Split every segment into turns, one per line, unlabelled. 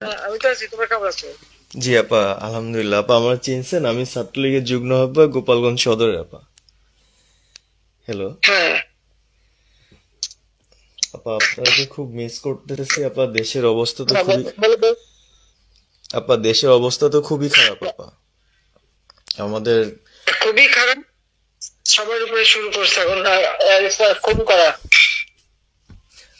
হ্যাঁ, আমি তো আছি তোমরা কেমন আছো?
জি আপা আলহামদুলিল্লাহ। আপা আমার চিনছেন আমি ছাত্রলীগের যুগ্ম আহ্বায়ক গোপালগঞ্জ সদরের আপা। হ্যালো
হ্যাঁ।
আপা আপনাকে খুব মিস করতেছি আপা দেশের অবস্থা তো
হ্যাঁ,
খুবই। আপা দেশের অবস্থা তো খুবই খারাপ আপা। আমাদের
খুবই খারাপ। সবার উপরে শুরু করছে এখন খুন করা।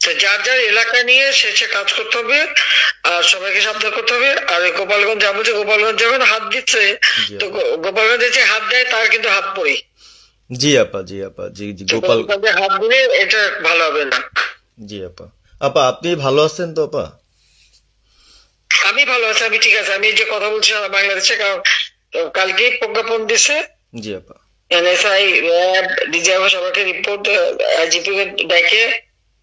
তো যার যার এলাকা নিয়ে সে সে কাজ করতে হবে আর সবাইকে সাবধান করতে হবে। আর গোপালগঞ্জ যে গোপালগঞ্জ যখন হাত দিচ্ছে তো। গোপালগঞ্জে যে হাত দেয় তার কিন্তু হাত পড়ে।
জি আপা জি আপা জি জি গোপাল
হাত দিলে এটা ভালো হবে না।
জি আপা। আপা আপনি ভালো আছেন তো আপা?
আমি ভালো আছি আমি ঠিক আছে। আমি যে কথা বলছি সারা বাংলাদেশে কারণ তো কালকেই প্রজ্ঞাপন দিছে।
জি আপা।
এনএসআই র্যাব ডিজিএফ সবাইকে রিপোর্ট আইজিপি কে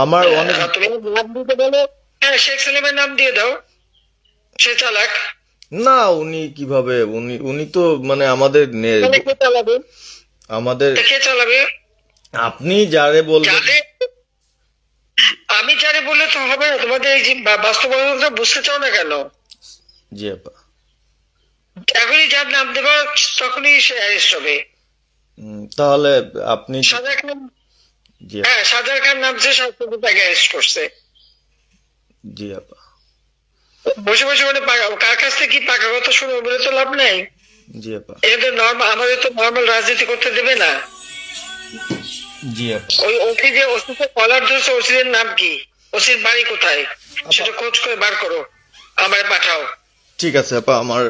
আমার অনেক
নাম দিতে বলো। হ্যাঁ শেখ সালিমের নাম দিয়ে দাও। সে চালাক।
না উনি কীভাবে? উনি উনি তো মানে আমাদের নে-
তাহলে কে চালাবে?
আমাদের
কে চালাবে?
আপনি যারে বলবেন
আমি যারে বললে তো হবে না। তোমাদের এই যে বা- বাস্তবতা বুঝতে চাও না কেন?
জি আপা।
এখনই যার নাম দেবো তখনই সে হবে।
তাহলে আপনি জি।
হ্যাঁ সাজার খান নামছে শাসক তাকে অ্যারেস্ট করছে।
জি আপা।
বসে বসে মানে কার কাছ থেকে কি পাকা কথা শুনব বলে তো লাভ নেই?
জি আপা।
এদের নর্মাল আমাদের তো নর্মাল রাজনীতি করতে দেবে না।
জি আপা।
ওই ওসি যে ওসিকে কলার ধরছে ওসির নাম কি? ওসির বাড়ি কোথায়? সেটা খোঁজ করে বার করো। আমায় পাঠাও।
ঠিক আছে আপা আমার